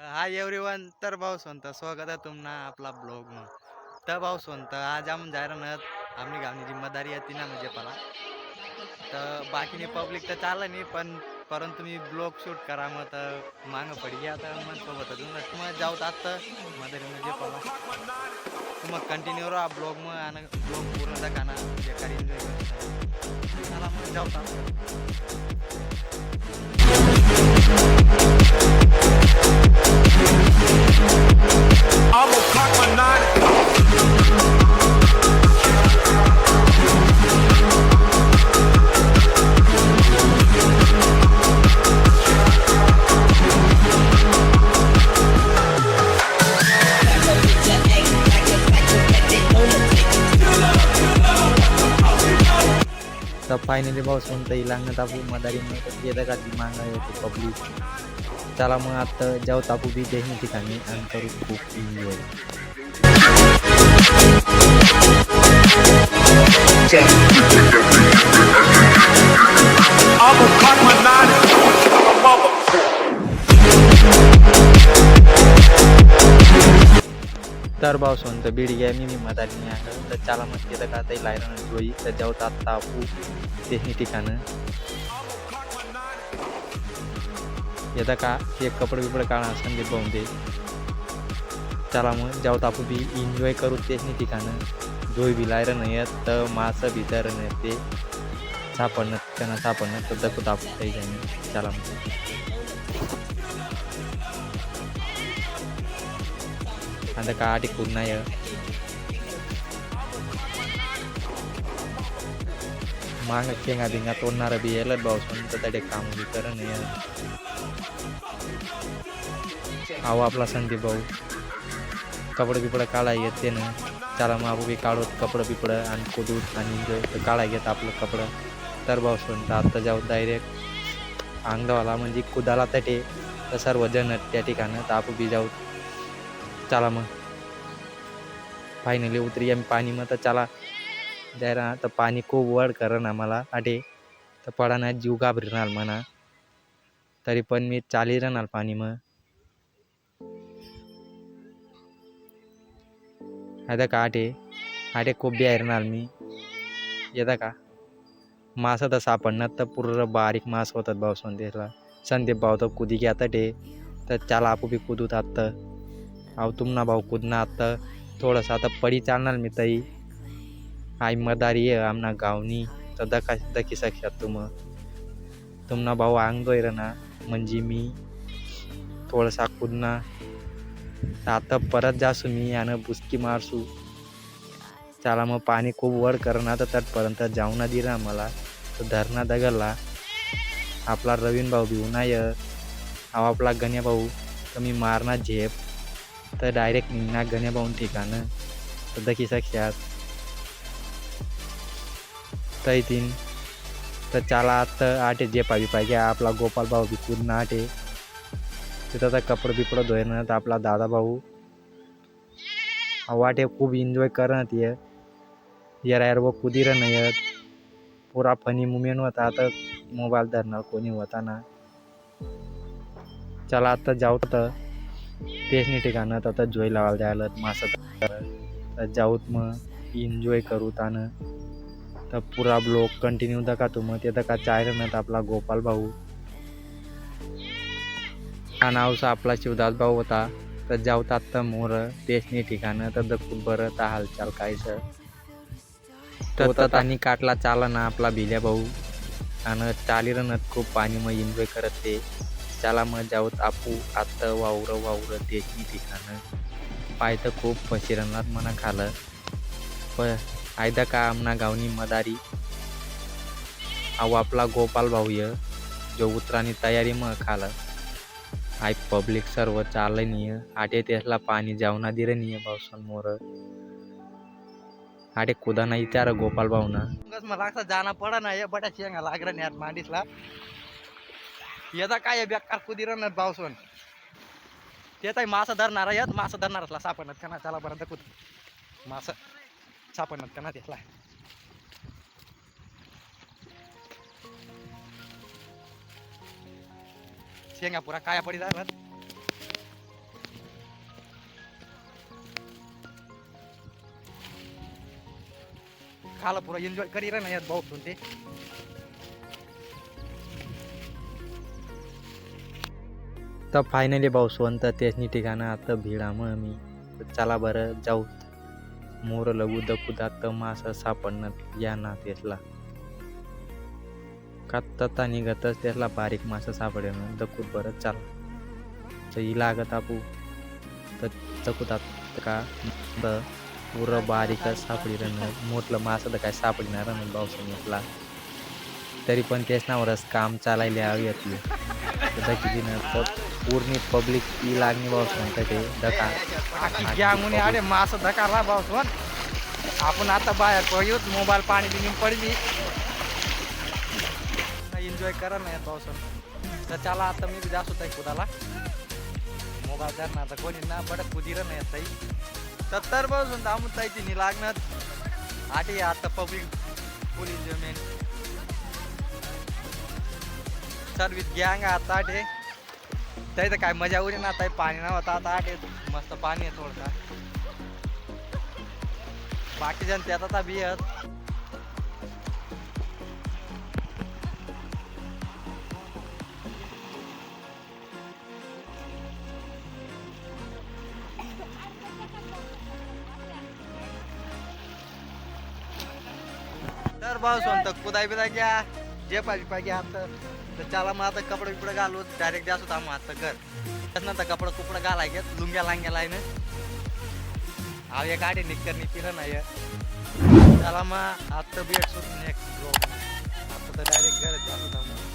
Hi everyone तर भाऊ सोनत स्वागत आहे तुम्हाला आपला ब्लॉग मग. तर भाऊ सोनत आज आम जाहिरात आमनी गावनी जिम्मेदारी आहे ना म्हणजे मला म्हणजे तर बाकीने पब्लिक तर चाललं नाही पण परंतु मी ब्लॉग शूट करा मग तर मागं पड. गया तर मग सोबत मग जाऊ तर मदारी म्हणजे पला. मग कंटिन्यू राहा ब्लॉग मग आणि ब्लॉग पूर्ण दाखवा ना. एखादी एन्जॉय चला मग जाऊ तर फायनली भाऊ म्हणतं इलांग तापू मदारी म्हणतं येतं का दिमाग येते पब्लिक चला मग आता जाऊ तापू बी देही ठिकाणी आणि करू खूप एन्जॉय तर भाऊ सोनत बीड घ्या मी मी मदारी नाही तर चला मग येतं का ताई लायला जोई. तर जाऊ तात तापू देही ठिकाणं. येतं का? एक कपडे बिपडे काढा संदीप भाऊन दे. चला मग जाऊ तापू बी. एन्जॉय करू तेच नाही ठिकाणं. जोई बी लायरं येत तर मासं बी तर नाही सापडणं त्यांना सापडणं तर दखू तापू काही जाईन चला मग. आता का आटी खूप नाही माग शेंगा बिंगा तोडणार बी यायला भाऊ तर त्या काम बी कर नाही अहो आपला संदीप भाऊ कपडे बिपडे काढा येते ना चला मग आपण बी काढू कपडं बिपडं आणि कुदू आणि enjoy तर काढा घेत आपलं कपडं तर भाऊ तर आता जाऊ डायरेक्ट अंगवाला म्हणजे कुदाला तटे तर सर्वजण त्या ठिकाणं तर आपण बी जाऊ चला मग. फायनली उतरी आम्ही पाणी मग तर चला. द्यायला तर पाणी खूप वड करण आम्हाला. आटे तर पडा ना जीव घाबरणार म्हणा. तरी पण मी चाली राहणार पाणी मग. आता का आटे आटे खूप बिहारणार मी. येता का? मासा तर सापडणार तर पूर्ण बारीक मास होतात भाऊ संदेशला. संदीप भाऊ तर कुदी घ्या टे तर चाला आपू बी कुदूत आत्ता अहो तुमना भाऊ कुदना आता थोडंसं आता पडी चालणार मी तई. आई मदारी आहे आमना गावनी. तर दका दखी सक्षात तुम तुमना भाऊ अंगदोय ना म्हणजे मी. थोडंसा कुदना. आता परत जासू मी आणि बुसकी मारसू. चला मग पाणी खूप वर करणार तर तटपर्यंत जाऊ ना दिला मला. तर धरणा दगडला. आपला रवीन भाऊ भिऊ नाही अहो आपला गण्या भाऊ. तर मी मारणार झेप. तर डायरेक्ट निघणार पाहून ठिकाणं. तर दखी साक्षात तै तीन तर चाला आत्ता आटे जे पाहिजे पाहिजे. आपला गोपाल भाऊ बी पूर्ण आटे तिथं आता कपडं बिपडं धुयनं तर आपला दादा भाऊ. वाटे खूप एन्जॉय करत ये यार यार व कुदिर नाही येत पुरा फनी मुमेंट होता. आता मोबाईल धरणार कोणी होता ना. चला आता जाऊ तर तेच नाही ठिकाणं तर आता जोई लावायला द्यायला मासा तर जाऊत मग. एन्जॉय करू तानं तर पुरा ब्लॉग कंटिन्यू दका तू मग ते दका चायरनत आपला गोपाल भाऊ. हा नावचा आपला शिवदास भाऊ होता. तर जाऊतात तर मोर. तेच नाही ठिकाणं. तर खूप बरं. तर हालचाल कायचं तर. आणि काटला चाला ना आपला भिल्या भाऊ. आणि चाली रनत खूप. पाणी मग एन्जॉय करत ते. त्याला मग जाऊत आपू आत्ता वावरं वावरं त्याची ठिकाणं पाय तर खूप फशिरणार म्हणा खालं प आयदा का आमना गावनी मदारी? अहो आपला गोपाल भाऊ य जो उतरानी तयारी मग खालं. आय पब्लिक सर्व चालय निय आटे त्यासला पाणी जेवणा दिरे निय पावसान मोर. आटे कुदा नाही त्यार गोपाल भाऊ ना मला असं जाणं पडा ना हे बट्या शेंगा लागला नाही मांडीसला. याचा काय बेकार कुदी रनत ते ताई मासा धरणार येत मासा धरणारला सापडणार ना त्याला बरं कुद मासा सापडणार त्यांना त्याला. शेंगा पुरा काया पडी जाणार खाला पुरा एन्जॉय करी ना यात भाऊ ते. तर फायनली भाऊसवंत त्याचनी ठिकाणं आता भिडामं मी चला बरं जाऊ. मोर लगू दकुदात मासा सापडणं या ना त्यातला कात्ता निघतच त्यातला बारीक मासा सापडेल. दकूत बरं चाल. तर ही लागत आपू. तर दकुतात का? ब पुरं बारीकच सापडी मोठलं मासं तर काय सापडणार नाही पावसाने तरी पण तेच नावरच काम चालायला हवी येतली किती तर पूर्ण पब्लिक ती लागणी पावसाने तर ते धका आखी गॅंग म्हणे अरे धका राहा भाऊ सोन आपण आता बाहेर पळूत मोबाईल पाणी बिनी पडली. एन्जॉय करा ना यात पावसानं तर चला आता मी बी जास्त होता कुदाला मोबाईल करणार तर कोणी ना बडक कुदिर नाही येत सत्तरपासून दामून ताईची नि लागणार. आठी आता पब्लिक फुल एन्जॉयमेंट सर्विस गँग आता आठे तरी तर काय मजा उरी ना आता पाणी नव्हतं आता आठ येत मस्त पाणी आहे थोडसा. बाकी जण त्यात आता बियत तर भाऊ सोनत कुदाय बिदाय घ्या. जे पाहिजे पाहिजे आता तर त्याला मग आता कपडे बिपडे घालू डायरेक्ट द्या होता मग आता घर त्याच्यानंतर कपडे कुपडे घालाय घेत लुंग्या लांग्या लाईन. हा एक गाडी निकर निकिर नाही त्याला मग आता भेट सुट एक आता तर डायरेक्ट घर द्या होता मग